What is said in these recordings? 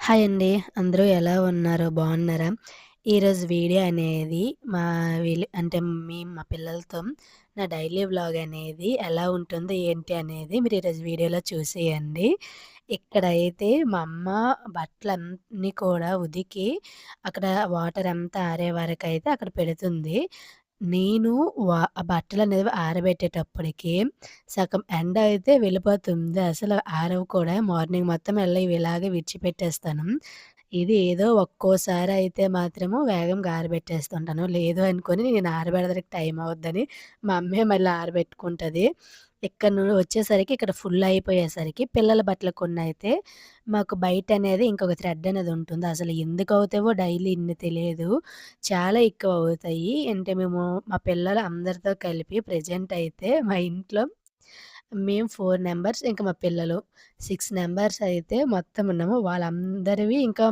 Hi అండి. అందరూ ఎలా ఉన్నారు? బాగున్నారా? ఈరోజు వీడియో అనేది మా వీళ్ళు అంటే మేము మా పిల్లలతో నా డైలీ వ్లాగ్ అనేది ఎలా ఉంటుందో, ఏంటి అనేది మీరు ఈరోజు వీడియోలో చూసేయండి. ఇక్కడైతే మా అమ్మ బట్టలన్నీ కూడా ఉదికి అక్కడ వాటర్ అంతా ఆరే వరకు అయితే అక్కడ పెడుతుంది. నేను వా ఆ బట్టలనేవి ఆరబెట్టేటప్పటికి సగం ఎండ అయితే వెళ్ళిపోతుంది. అసలు ఆరవు కూడా. మార్నింగ్ మొత్తం వెళ్ళి ఇలాగే విడిచిపెట్టేస్తాను. ఇది ఏదో ఒక్కోసారి అయితే మాత్రము వేగంగా ఆరబెట్టేస్తుంటాను. లేదు అనుకొని నేను ఆరబెడదానికి టైం అవుద్దని మా అమ్మే మళ్ళీ ఆరబెట్టుకుంటుంది ఇక్కడ నుండి వచ్చేసరికి ఇక్కడ ఫుల్ అయిపోయేసరికి పిల్లల బట్టలు కొన్నయితే మాకు బయట అనేది ఇంకొక థ్రెడ్ అనేది ఉంటుంది. అసలు ఎందుకు అవుతావో డైలీ ఇన్ని తెలియదు. చాలా ఎక్కువ అవుతాయి. అంటే మేము మా పిల్లలు అందరితో కలిపి ప్రెజెంట్ అయితే మా ఇంట్లో మేము ఫోర్ మెంబర్స్ ఇంకా మా పిల్లలు సిక్స్ మెంబర్స్ అయితే మొత్తం ఉన్నాము. వాళ్ళందరివి ఇంకా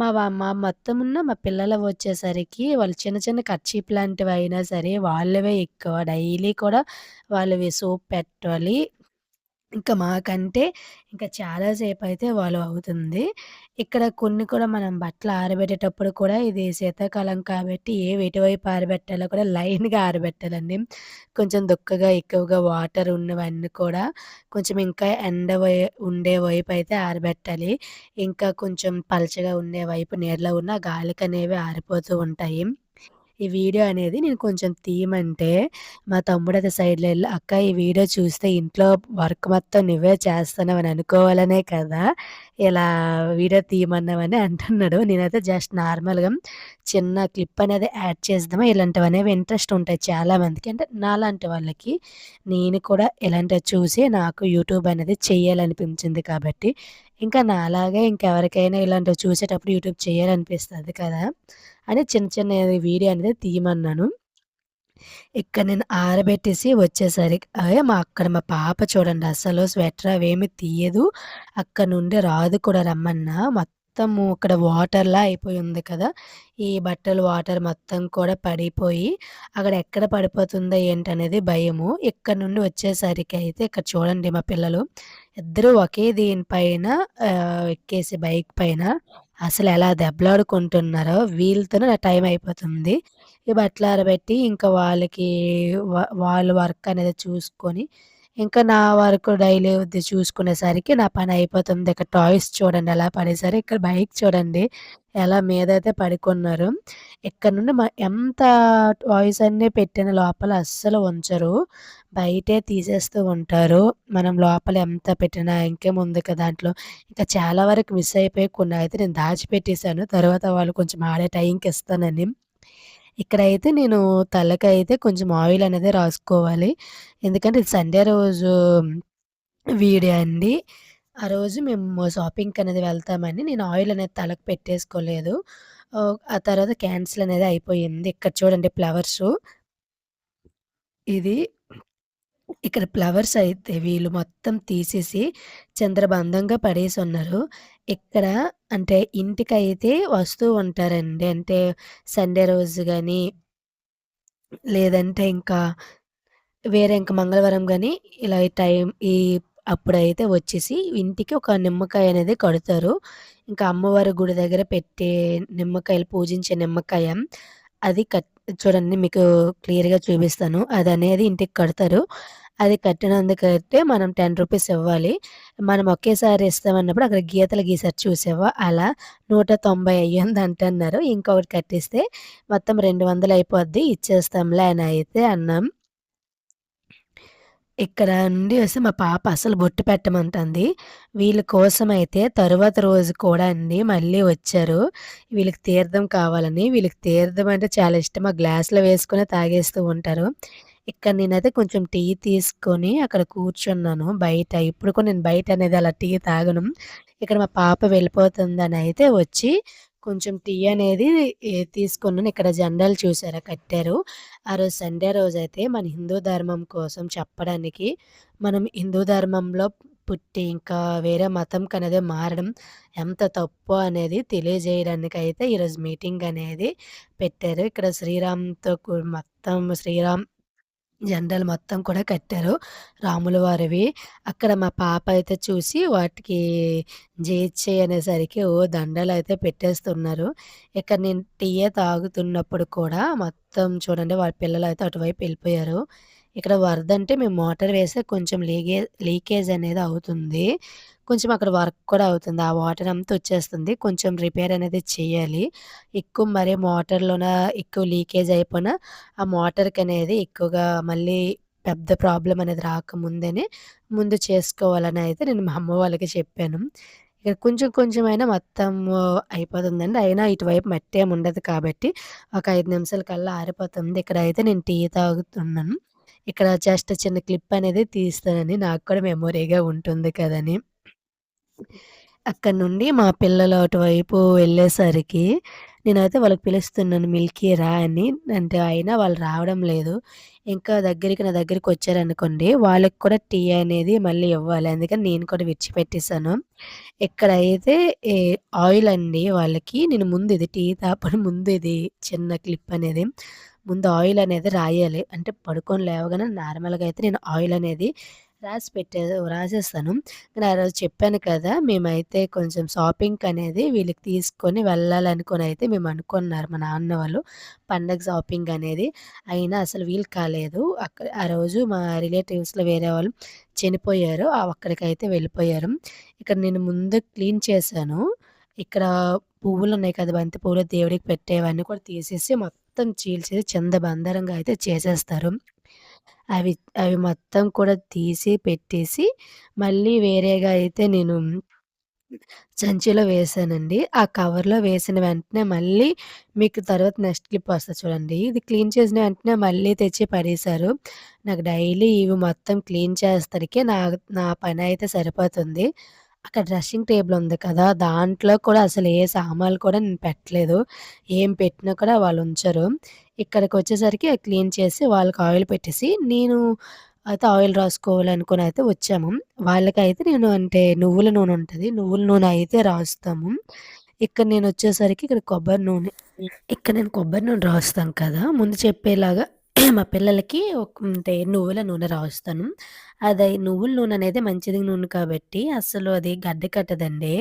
మా మా మొత్తం ఉన్న మా పిల్లలు వచ్చేసరికి వాళ్ళు చిన్న చిన్న కర్చీఫ్ లాంటివి అయినా సరే వాళ్ళవే ఎక్కువ. డైలీ కూడా వాళ్ళవి సోప్ పెట్టాలి. ఇంకా మాకంటే ఇంకా చాలా అయితే వాళ్ళు అవుతుంది. ఇక్కడ కొన్ని కూడా మనం బట్టలు ఆరబెట్టేటప్పుడు కూడా ఇది శీతాకాలం కాబట్టి ఏవి ఎటువైపు ఆరబెట్టాలో కూడా లైన్‌గా ఆరబెట్టాలండి. కొంచెం దుక్కగా ఎక్కువగా వాటర్ ఉన్నవన్నీ కూడా కొంచెం ఇంకా ఎండ వై ఉండే వైపు అయితే ఆరబెట్టాలి. ఇంకా కొంచెం పలచగా ఉండే వైపు నీళ్ళలో ఉన్న గాలికనేవి ఆరిపోతూ ఉంటాయి. ఈ వీడియో అనేది నేను కొంచెం తీయమంటే మా తమ్ముడైతే సైడ్‌లో వెళ్ళి "అక్క ఈ వీడియో చూస్తే ఇంట్లో వర్క్ మొత్తం నువ్వే చేస్తున్నావు అని అనుకోవాలనే కదా! ఇలా వీడియో తీయమన్నావని" అంటున్నాడు. నేనైతే జస్ట్ నార్మల్‌గా చిన్న క్లిప్ అనేది యాడ్ చేద్దామా ఇలాంటివనేవి ఇంట్రెస్ట్ ఉంటాయి చాలామందికి. అంటే నాలాంటి వాళ్ళకి. నేను కూడా ఇలాంటివి చూసి నాకు యూట్యూబ్ అనేది చేయాలనిపించింది కాబట్టి, ఇంకా నాలాగే ఇంకెవరికైనా ఇలాంటివి చూసేటప్పుడు యూట్యూబ్ చేయాలనిపిస్తుంది కదా! అని చిన్న చిన్న వీడియో అనేది తీయమన్నాను. ఇక్కడ నేను ఆరబెట్టేసి వచ్చేసరికి అదే మా అక్కడ మా పాప చూడండి అసలు స్వెటర్ అవేమి తీయదు. అక్కడ నుండి రాదు కూడా రమ్మన్నా. మొత్తం మొత్తము అక్కడ వాటర్‌లా అయిపోయి ఉంది కదా! ఈ బట్టలు వాటర్ మొత్తం కూడా పడిపోయి అక్కడ ఎక్కడ పడిపోతుందో ఏంటనేది భయము. ఇక్కడ నుండి వచ్చేసరికి అయితే ఇక్కడ చూడండి మా పిల్లలు ఇద్దరూ ఒకే దీనిపైన ఎక్కేసి బైక్ పైన అసలు ఎలా దెబ్బలాడుకుంటున్నారో వీళ్ళతోనే నా టైం అయిపోతుంది. ఈ బట్టలు ఆరబెట్టి ఇంకా వాళ్ళకి వాళ్ళ వర్క్ అనేది చూసుకొని, ఇంకా నా వర్క్ డైలీది చూసుకునేసరికి నా పని అయిపోతుంది. ఇక్కడ టాయ్స్ చూడండి ఎలా పడేసారు ఇక్కడ బైక్ చూడండి ఎలా మీద అయితే పడుకున్నారు ఇక్కడ నుండి మా ఎంత టాయ్స్ అన్నీ పెట్టిన లోపల అస్సలు ఉంచరు. బయటే తీసేస్తూ ఉంటారు. మనం లోపల ఎంత పెట్టినా ఇంకేముంది కదా దాంట్లో ఇంకా చాలా వరకు మిస్ అయిపోయి కొన్ని అయితే నేను దాచిపెట్టేశాను తర్వాత వాళ్ళు కొంచెం ఆడే టైంకి ఇస్తానని. ఇక్కడైతే నేను తలకైతే కొంచెం ఆయిల్ అనేది రాసుకోవాలి. ఎందుకంటే ఇది సండే రోజు వీడియో అండి. ఆ రోజు మేము షాపింగ్కి అనేది వెళ్తామని నేను ఆయిల్ అనేది తలకు పెట్టేసుకోలేదు. ఆ తర్వాత క్యాన్సిల్ అనేది అయిపోయింది. ఇక్కడ చూడండి ఫ్లవర్స్ ఇది ఇక్కడ ఫ్లవర్స్ అయితే వీళ్ళు మొత్తం తీసేసి చంద్రబంధంగా పడేసి ఉన్నారు ఇక్కడ అంటే ఇంటికైతే వస్తూ ఉంటారండి. అంటే సండే రోజు కానీ లేదంటే ఇంకా వేరే ఇంకా మంగళవారం కానీ ఇలా ఈ టైం ఈ అప్పుడైతే వచ్చేసి ఇంటికి ఒక నిమ్మకాయ అనేది కడతారు. ఇంకా అమ్మవారి గుడి దగ్గర పెట్టే నిమ్మకాయలు పూజించే నిమ్మకాయ అది కట్ చూడండి మీకు క్లియర్‌గా చూపిస్తాను. అది అనేది ఇంటికి కడతారు. అది కట్టినందుకైతే మనం 10 రూపీస్ ఇవ్వాలి. మనం ఒకేసారి ఇస్తామన్నప్పుడు అక్కడ గీతలు గీసారు చూసావా? అలా నూట తొంభై అయ్యింది అంటున్నారు ఇంకొకటి కట్టిస్తే మొత్తం 200 అయిపోద్ది ఇచ్చేస్తాంలే అని అయితే అన్నాం. ఇక్కడ నుండి వస్తే మా పాప అసలు బొట్టు పెట్టమంటుంది. వీళ్ళ కోసం అయితే తరువాత రోజు కూడా అండి మళ్ళీ వచ్చారు. వీళ్ళకి తీర్థం కావాలని. వీళ్ళకి తీర్థం అంటే చాలా ఇష్టం. ఆ గ్లాస్‌లో వేసుకొని తాగేస్తూ ఉంటారు. ఇక్కడ నేనైతే కొంచెం టీ తీసుకొని అక్కడ కూర్చున్నాను బయట. ఇప్పుడు కూడా నేను బయట అనేది అలా టీ తాగను. ఇక్కడ మా పాప వెళ్ళిపోతుందని అయితే వచ్చి కొంచెం టీ అనేది తీసుకున్నాను. ఇక్కడ జెండాలు చూసారా కట్టారు. ఆ రోజు సండే రోజైతే మన హిందూ ధర్మం కోసం చెప్పడానికి మనం హిందూ ధర్మంలో పుట్టి ఇంకా వేరే మతం మతంకనేది మారడం ఎంత తప్పు అనేది తెలియజేయడానికైతే ఈరోజు మీటింగ్ అనేది పెట్టారు. ఇక్కడ శ్రీరామ్‌తో మొత్తం శ్రీరామ్ జెండాలు మొత్తం కూడా కట్టారు. రాముల వారివి. అక్కడ మా పాప అయితే చూసి వాటికి జేయిచ్చేయి అనేసరికి ఓ దండలు అయితే పెట్టేస్తున్నారు. ఇక్కడ నేను టీయే తాగుతున్నప్పుడు కూడా మొత్తం చూడండి వాళ్ళ పిల్లలు అయితే అటువైపు వెళ్ళిపోయారు ఇక్కడ వరద అంటే మేము మోటార్ వేస్తే కొంచెం లీగే లీకేజ్ అనేది అవుతుంది. కొంచెం అక్కడ వర్క్ కూడా అవుతుంది. ఆ వాటర్ అంతా వచ్చేస్తుంది. కొంచెం రిపేర్ అనేది చేయాలి. ఎక్కువ మరి మోటార్‌లోన ఎక్కువ లీకేజ్ అయిపోయినా ఆ మోటార్‌కనేది ఎక్కువగా మళ్ళీ పెద్ద ప్రాబ్లం అనేది రాకముందే ముందు చేసుకోవాలని అయితే నేను మా అమ్మ వాళ్ళకి చెప్పాను. ఇక్కడ కొంచెం కొంచెం అయినా మొత్తం అయిపోతుందండి. అయినా ఇటువైపు మట్టి ఏమి ఉండదు కాబట్టి ఒక ఐదు నిమిషాల కల్లా ఆరిపోతుంది. ఇక్కడ అయితే నేను టీ తాగుతున్నాను. ఇక్కడ జస్ట్ చిన్న క్లిప్ అనేది తీస్తానని నాకు కూడా మెమొరీగా ఉంటుంది కదని. అక్కడ నుండి మా పిల్లలు అటువైపు వెళ్ళేసరికి నేనైతే వాళ్ళకి పిలుస్తున్నాను మిల్కీ రా అని. అంటే అయినా వాళ్ళు రావడం లేదు. ఇంకా దగ్గరికి నా దగ్గరికి వచ్చారనుకోండి వాళ్ళకి కూడా టీ అనేది మళ్ళీ ఇవ్వాలి. అందుకని నేను కూడా విడిచిపెట్టేశాను ఇక్కడైతే ఏ ఆయిల్ అండి వాళ్ళకి నేను ముందు ఇది టీ తాపడం ముందు ఇది చిన్న క్లిప్ అనేది. ముందు ఆయిల్ అనేది రాయాలి. అంటే పడుకొని లేవగానే నార్మల్‌గా అయితే నేను ఆయిల్ అనేది రాసి పెట్టే రాసేస్తాను. నేను ఆ రోజు చెప్పాను కదా! మేమైతే కొంచెం షాపింగ్ అనేది వీళ్ళకి తీసుకొని వెళ్ళాలనుకోనైతే మేము అనుకున్నారు మా నాన్న వాళ్ళు. పండగ షాపింగ్ అనేది. అయినా అసలు వీలు కాలేదు. అక్కడ ఆ రోజు మా రిలేటివ్స్‌లో వేరే వాళ్ళు చనిపోయారు. అక్కడికైతే వెళ్ళిపోయారు. ఇక్కడ నేను ముందు క్లీన్ చేశాను. ఇక్కడ పువ్వులు ఉన్నాయి కదా! బంతి పువ్వులు దేవుడికి పెట్టేవన్నీ కూడా తీసేసి మొత్తం మొత్తం చీల్చేసి చిందబందరంగా అయితే చేసేస్తారు. అవి అవి మొత్తం కూడా తీసి పెట్టేసి మళ్ళీ వేరేగా అయితే నేను సంచిలో వేసానండి ఆ కవర్‌లో వేసిన వెంటనే మళ్ళీ మీకు తర్వాత నెక్స్ట్ క్లిప్ వస్తుంది చూడండి. ఇది క్లీన్ చేసిన వెంటనే మళ్ళీ తెచ్చి పడేశారు. నాకు డైలీ ఇవి మొత్తం క్లీన్ చేసేసరికి నా నా పని అయితే సరిపోతుంది. అక్కడ డ్రెస్సింగ్ టేబుల్ ఉంది కదా! దాంట్లో కూడా అసలు ఏ సామాన్లు కూడా నేను పెట్టలేదు. ఏం పెట్టినా కూడా వాళ్ళు ఉంచరు. ఇక్కడికి వచ్చేసరికి క్లీన్ చేసి వాళ్ళకి ఆయిల్ పెట్టేసి నేను అయితే ఆయిల్ రాసుకోవాలనుకుని అయితే వచ్చాము. వాళ్ళకైతే నేను అంటే నువ్వుల నూనె ఉంటుంది నువ్వుల నూనె అయితే రాస్తాము. ఇక్కడ నేను వచ్చేసరికి ఇక్కడ కొబ్బరి నూనె ఇక్కడ నేను కొబ్బరి నూనె రాస్తాను కదా! ముందు చెప్పేలాగా మా పిల్లలకి ఒక అంటే నువ్వుల నూనె రాస్తాను. అది నువ్వుల నూనె అనేది మంచిది నూనె కాబట్టి అస్సలు అది గడ్డ కట్టదండి.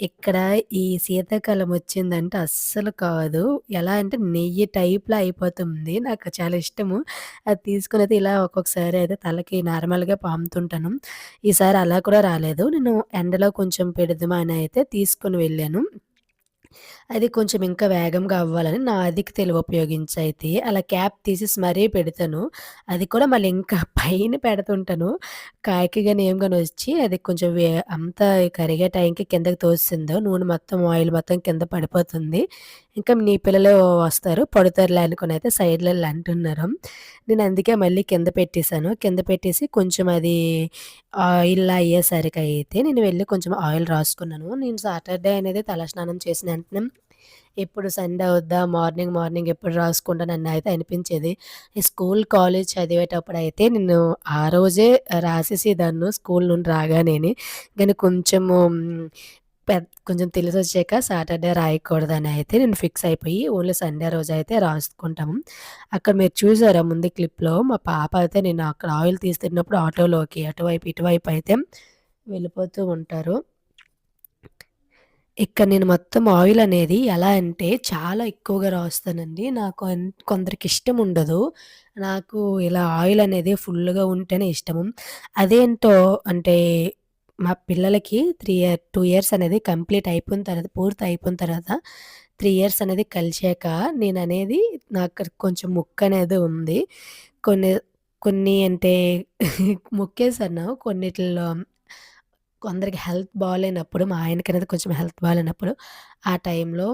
ఇక్కడ ఈ శీతాకాలం వచ్చిందంటే అస్సలు కాదు. ఎలా అంటే నెయ్యి టైప్‌లో అయిపోతుంది. నాకు చాలా ఇష్టము. అది తీసుకొనైతే ఇలా ఒక్కొక్కసారి అయితే తలకి నార్మల్‌గా పాముతుంటాను. ఈసారి అలా కూడా రాలేదు. నేను ఎండలో కొంచెం పెడదామని అయితే తీసుకొని వెళ్ళాను. అది కొంచెం ఇంకా వేగంగా అవ్వాలని నా అధిక తెలివి ఉపయోగించైతే అలా క్యాప్ తీసేసి మరీ పెడతాను. అది కూడా మళ్ళీ ఇంకా పైన పెడుతుంటాను. కాకి కానీ ఏం కానీ వచ్చి అది కొంచెం వే అంత కరిగే టైంకి కిందకి తోసిందో నూనె మొత్తం ఆయిల్ మొత్తం కింద పడిపోతుంది. ఇంకా నీ పిల్లలు వస్తారు పడుతారులే అయితే సైడ్‌లో ఈళ్ళు అంటున్నారు. నేను అందుకే మళ్ళీ కింద పెట్టేసాను. కింద పెట్టేసి కొంచెం అది ఆయిల్‌లా అయ్యేసరికయితే నేను వెళ్ళి కొంచెం ఆయిల్ రాసుకున్నాను. నేను సాటర్‌డే అనేది తలస్నానం చేసిన వెంటనే ఎప్పుడు సండే అవుద్దా? మార్నింగ్, మార్నింగ్ ఎప్పుడు రాసుకుంటానని అయితే అనిపించేది. స్కూల్, కాలేజ్ చదివేటప్పుడు అయితే నేను ఆ రోజే రాసేసేదాన్ని స్కూల్ నుండి రాగానే కానీ కొంచెము పెద్ద కొంచెం తెలిసొచ్చాక సాటర్‌డే రాయకూడదని అయితే నేను ఫిక్స్ అయిపోయి ఓన్లీ సండే రోజు అయితే రాసుకుంటాము. అక్కడ మీరు చూసారా ముందు క్లిప్‌లో మా పాప అయితే నేను అక్కడ ఆయిల్ తీస్తున్నప్పుడు ఆటోలోకి అటువైపు, ఇటువైపు అయితే వెళ్ళిపోతూ ఉంటారు. ఇక్కడ నేను మొత్తం ఆయిల్ అనేది ఎలా అంటే చాలా ఎక్కువగా రాస్తానండి. నాకు అన్ కొందరికిష్టం ఉండదు. నాకు ఇలా ఆయిల్ అనేది ఫుల్‌గా ఉంటేనే ఇష్టము. అదేంటో అంటే మా పిల్లలకి 3 ఇయర్ 2 ఇయర్స్ అనేది కంప్లీట్ అయిపోయిన తర్వాత పూర్తి అయిపోయిన తర్వాత 3 ఇయర్స్ అనేది కలిసాక నేననేది నాకు కొంచెం మొక్కనేది ఉంది. కొన్ని కొన్ని అంటే మొక్కేసాను. కొన్నిటిల్లో కొందరికి హెల్త్ బాగాలేనప్పుడు మా ఆయనకనేది కొంచెం హెల్త్ బాగాలేనప్పుడు ఆ టైంలో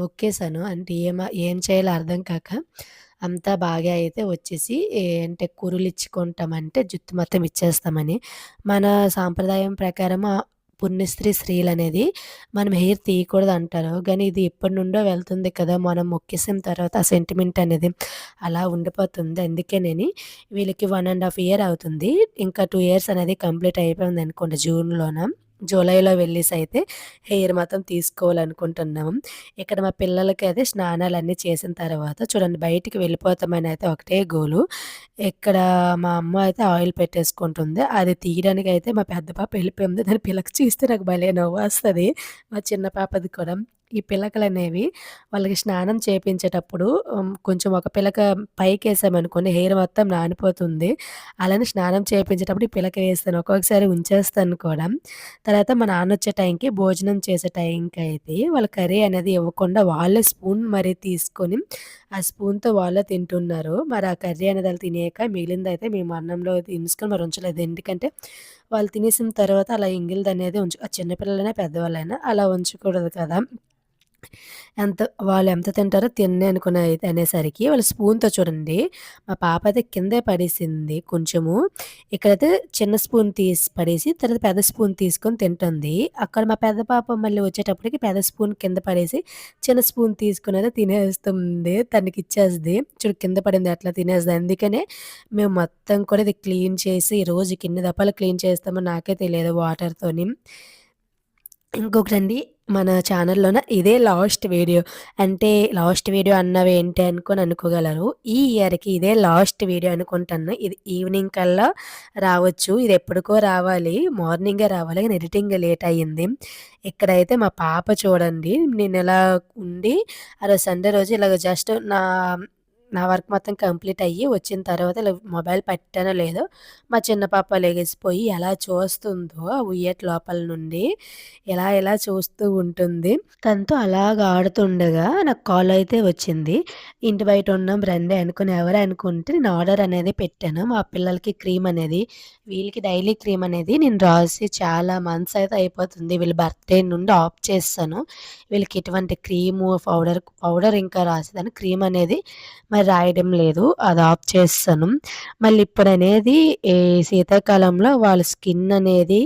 మొక్కేసాను. అంటే ఏమ ఏం చేయాలో అర్థం కాక అంతా బాగా అయితే వచ్చేసి ఏ అంటే కురులిచ్చుకుంటామంటే జుత్తు మొత్తం ఇచ్చేస్తామని. మన సాంప్రదాయం ప్రకారం పుణ్యస్త్రీ స్త్రీలు అనేది మనం హెయిర్ తీయకూడదు అంటారు కానీ ఇది ఎప్పటి నుండో వెళ్తుంది కదా! మనం మొక్కేసిన తర్వాత ఆ సెంటిమెంట్ అనేది అలా ఉండిపోతుంది. అందుకే నేను వీళ్ళకి వన్ అండ్ హాఫ్ ఇయర్ అవుతుంది. ఇంకా టూ ఇయర్స్ అనేది కంప్లీట్ అయిపోయిందనుకోండి జూన్‌లోన. జూలైలో వెళ్ళేసి అయితే హెయిర్ మాత్రం తీసుకోవాలనుకుంటున్నాము ఇక్కడ మా పిల్లలకి అయితే స్నానాలన్నీ చేసిన తర్వాత చూడండి బయటికి వెళ్ళిపోతామని అయితే ఒకటే గోలు. ఇక్కడ మా అమ్మ అయితే ఆయిల్ పెట్టేసుకుంటుంది. అది తీయడానికి అయితే మా పెద్ద పాప వెళ్ళిపోయింది. దాని పిల్లకి చూస్తే నాకు భలే నవ్వు వస్తుంది. మా చిన్న పాపది కూడా. ఈ పిలకలనేవి వాళ్ళకి స్నానం చేపించేటప్పుడు కొంచెం ఒక పిలక పైకి వేసామనుకోండి హెయిర్ మొత్తం నానిపోతుంది. అలానే స్నానం చేపించేటప్పుడు ఈ పిలక వేస్తాను ఒక్కొక్కసారి ఉంచేస్తాను కూడా. తర్వాత మా నాన్న వచ్చే టైంకి భోజనం చేసే టైంకి అయితే వాళ్ళ కర్రీ అనేది ఇవ్వకుండా వాళ్ళే స్పూన్ మరి తీసుకొని ఆ స్పూన్తో వాళ్ళే తింటున్నారు. మరి ఆ కర్రీ అనేది వాళ్ళు తినేక మిగిలింది అయితే మేము అన్నంలో తీసుకొని మరి ఉంచలేదు. ఎందుకంటే వాళ్ళు తినేసిన తర్వాత అలా ఇంగిలిది అనేది ఉంచు చిన్నపిల్లలైనా పెద్దవాళ్ళైనా అలా ఉంచకూడదు కదా. ఎంత వాళ్ళు ఎంత తింటారో తిన్నే అనుకునే అనేసరికి వాళ్ళు స్పూన్‌తో చూడండి మా పాప అయితే కిందే పడేసింది కొంచెము. ఇక్కడైతే చిన్న స్పూన్ తీసి పడేసి తర్వాత పెద్ద స్పూన్ తీసుకొని తింటుంది. అక్కడ మా పెద్ద పాప మళ్ళీ వచ్చేటప్పటికి పెద్ద స్పూన్ కింద పడేసి చిన్న స్పూన్ తీసుకుని అయితే తినేస్తుంది. తనకిచ్చేస్తది. చూడు కింద పడింది అట్లా తినేస్తుంది అందుకనే మేము మొత్తం కూడా ఇది క్లీన్ చేసి రోజుకి ఎన్ని దఫాలు క్లీన్ చేస్తామో నాకే తెలియదు వాటర్‌తోని. ఇంకొకటండి మన ఛానల్లోన ఇదే లాస్ట్ వీడియో. అంటే లాస్ట్ వీడియో అన్నవి ఏంటి అనుకొని అనుకోగలరు. ఈ ఇయర్కి ఇదే లాస్ట్ వీడియో అనుకుంటాను ఇది ఈవినింగ్ కల్లా రావచ్చు. ఇది ఎప్పటికో రావాలి. మార్నింగే రావాలి. కానీ ఎడిటింగ్ లేట్ అయ్యింది. ఇక్కడైతే మా పాప చూడండి. నేను ఎలా ఉండి ఆ రోజు సండే రోజు ఇలాగ జస్ట్ నా నా వర్క్ మొత్తం కంప్లీట్ అయ్యి వచ్చిన తర్వాత మొబైల్ పెట్టానో లేదో. మా చిన్న పాప లెగిసిపోయి ఎలా చూస్తుందో ఆ ఉయ్యట్ లోపల నుండి ఎలా ఎలా చూస్తూ ఉంటుంది. తనతో అలాగ ఆడుతుండగా నాకు కాల్ అయితే వచ్చింది. ఇంటి బయట ఉన్నాం రండి అనుకుని ఎవరు అనుకుంటే నేను ఆర్డర్ అనేది పెట్టాను. మా పిల్లలకి క్రీమ్ అనేది వీళ్ళకి డైలీ క్రీమ్ అనేది నేను రాసి చాలా మంత్స్ అయితే అయిపోతుంది. వీళ్ళ బర్త్డే నుండి ఆఫ్ చేస్తాను. వీళ్ళకి ఎటువంటి క్రీము పౌడర్ పౌడర్ ఇంకా రాసేదాన్ని క్రీమ్ అనేది మరి రాయడం లేదు. అది ఆఫ్ చేస్తాను. మళ్ళీ ఇప్పుడు అనేది ఈ శీతాకాలంలో వాళ్ళ స్కిన్ అనేది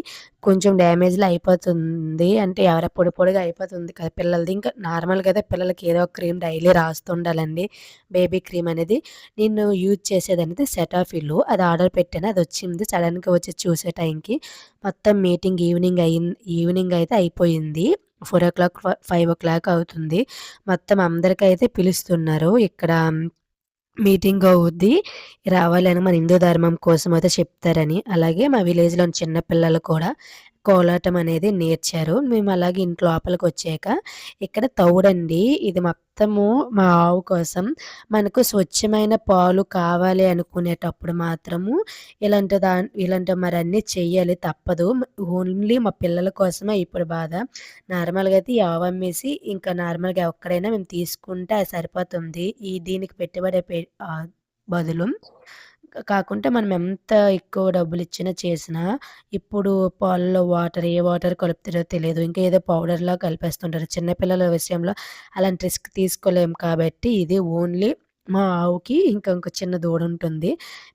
కొంచెం డ్యామేజ్లో అయిపోతుంది. అంటే ఎవర పొడి పొడిగా అయిపోతుంది కదా పిల్లలది. ఇంకా నార్మల్గా కదా పిల్లలకి ఏదో ఒక క్రీమ్ డైలీ రాస్తుండాలండి. బేబీ క్రీమ్ అనేది. నేను యూజ్ చేసేది అనేది సెటాఫిల్. అది ఆర్డర్ పెట్టాను. అది వచ్చింది. సడన్గా వచ్చి చూసే టైంకి మొత్తం మీటింగ్ ఈవినింగ్ అయింది ఈవినింగ్ అయితే అయిపోయింది. Four o'clock five o'clock అవుతుంది. మొత్తం అందరికైతే పిలుస్తున్నారు. ఇక్కడ మీటింగ్ అవుద్ది. రావాలని మన హిందూ ధర్మం కోసం అయితే చెప్తారని. అలాగే మా విలేజ్లోని చిన్నపిల్లలు కూడా కోలాటం అనేది నేర్చారు. మేము అలాగే ఇంటి లోపలికి వచ్చాక ఇక్కడ తౌడండి. ఇది మొత్తము మా ఆవు కోసం. మనకు స్వచ్ఛమైన పాలు కావాలి అనుకునేటప్పుడు మాత్రము ఇలాంటి దా ఇలాంటి మరి అన్నీ చెయ్యాలి. తప్పదు. ఓన్లీ మా పిల్లల కోసమే ఇప్పుడు బాధ. నార్మల్గా అయితే ఈ ఆవు అమ్మేసి ఇంకా నార్మల్గా ఎక్కడైనా మేము తీసుకుంటే అది సరిపోతుంది. ఈ దీనికి పెట్టుబడి బదులు కాకుంటే మనం ఎంత ఎక్కువ డబ్బులు ఇచ్చినా చేసినా ఇప్పుడు పాలలో వాటర్ ఏ వాటర్ కలుపుతారో తెలియదు. ఇంకా ఏదో పౌడర్లా కలిపేస్తుంటారు. చిన్నపిల్లల విషయంలో అలాంటి రిస్క్ తీసుకోలేము కాబట్టి ఇది ఓన్లీ మా ఆవుకి ఇంకా ఇంకో చిన్న దూడ ఉంటుంది.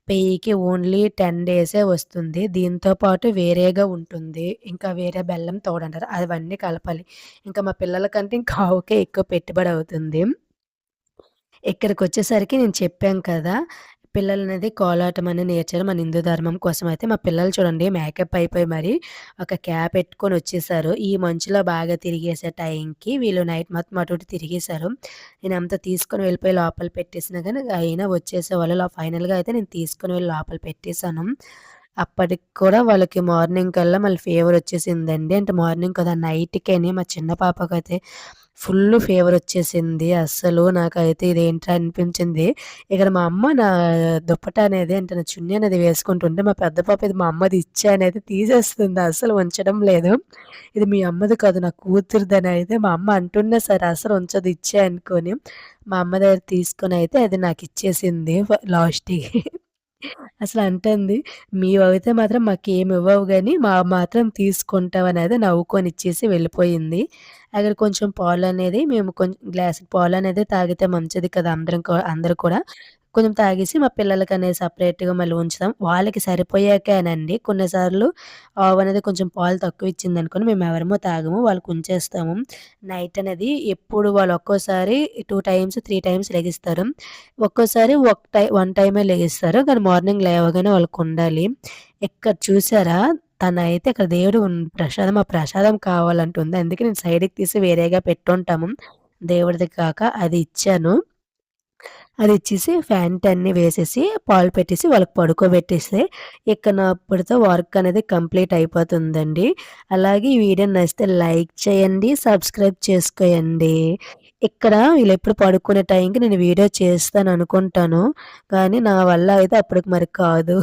పెయ్యికి ఓన్లీ టెన్ డేసే వస్తుంది. దీంతో పాటు వేరేగా ఉంటుంది. ఇంకా వేరే బెల్లం తోడంటారు. అవన్నీ కలపాలి. ఇంకా మా పిల్లలకంటే ఇంకా ఆవుకే ఎక్కువ పెట్టుబడి అవుతుంది. ఇక్కడికి వచ్చేసరికి నేను చెప్పాను కదా పిల్లలనేది కోలాటం అనేది నేర్చారు. మన హిందూ ధర్మం కోసం అయితే మా పిల్లలు చూడండి మేకప్ అయిపోయి మరి ఒక క్యాప్ పెట్టుకొని వచ్చేసారు. ఈ మంచులో బాగా తిరిగేసే టైంకి వీళ్ళు నైట్ మొత్తం అటు తిరిగేశారు. నేను అంతా తీసుకొని వెళ్ళిపోయి లోపల పెట్టేసినా కానీ అయినా వచ్చేసే వాళ్ళు ఫైనల్గా అయితే నేను తీసుకొని వెళ్ళి లోపల పెట్టేశాను. అప్పటికి కూడా వాళ్ళకి మార్నింగ్ కల్లా మళ్ళీ ఫీవర్ వచ్చేసిందండి. అంటే మార్నింగ్ కదా నైట్కేనే మా చిన్న పాపకైతే ఫుల్ ఫీవర్ వచ్చేసింది. అస్సలు నాకైతే ఇదేంట్రా అనిపించింది. ఇక్కడ మా అమ్మ నా దుప్పట అనేది అంటే నా చున్నీ అనేది వేసుకుంటుంటే మా పెద్ద పాప ఇది మా అమ్మది ఇచ్చే అనేది తీసేస్తుంది. అస్సలు ఉంచడం లేదు. ఇది మీ అమ్మది కాదు నా కూతురుదని అయితే మా అమ్మ అంటున్నా సరే అసలు ఉంచదు ఇచ్చే అనుకొని మా అమ్మ దగ్గర తీసుకొని అయితే అది నాకు ఇచ్చేసింది లాస్ట్కి. అసలు అంటుంది. మీవైతే మాత్రం మాకేమి ఇవ్వవు కానీ మా మాత్రం తీసుకుంటాం అనేది నవ్వుకొని ఇచ్చేసి వెళ్ళిపోయింది. అక్కడ కొంచెం పాలు అనేది మేము కొంచెం గ్లాస్ పాలు అనేది తాగితే మంచిది కదా అందరం అందరు కూడా. కొంచెం తాగేసి మా పిల్లలకి అనేది సపరేట్గా మళ్ళీ ఉంచుతాం. వాళ్ళకి సరిపోయాకేనండి. కొన్నిసార్లు ఆవు అనేది కొంచెం పాలు తక్కువ ఇచ్చింది అనుకోని మేము ఎవరమో తాగము వాళ్ళకి ఉంచేస్తాము. నైట్ అనేది ఎప్పుడు వాళ్ళు ఒక్కోసారి టూ టైమ్స్ త్రీ టైమ్స్ లెగిస్తారు. ఒక్కోసారి ఒక టై వన్ టైమే లెగిస్తారు. కానీ మార్నింగ్ లేవగానే వాళ్ళకి ఉండాలి. ఎక్కడ చూసారా? తనైతే అక్కడ దేవుడు ప్రసాదం ఆ ప్రసాదం కావాలంటుంది. అందుకే నేను సైడ్‌కి తీసి వేరేగా పెట్టుంటాము. దేవుడిది కాక అది ఇచ్చాను. అది ఇచ్చేసి ఫ్యాంట్ అన్ని వేసేసి, పాలు పెట్టేసి వాళ్ళకి పడుకోబెట్టేస్తే, ఇక్కడ అప్పటితో వర్క్ అనేది కంప్లీట్ అయిపోతుందండి. అలాగే ఈ వీడియో నచ్చితే లైక్ చేయండి, సబ్స్క్రైబ్ చేసుకోయండి. ఇక్కడ వీళ్ళు ఎప్పుడు పడుకునే టైంకి నేను వీడియో చేస్తాను అనుకుంటాను కానీ నా వల్ల అయితే అప్పటికి మరి కాదు.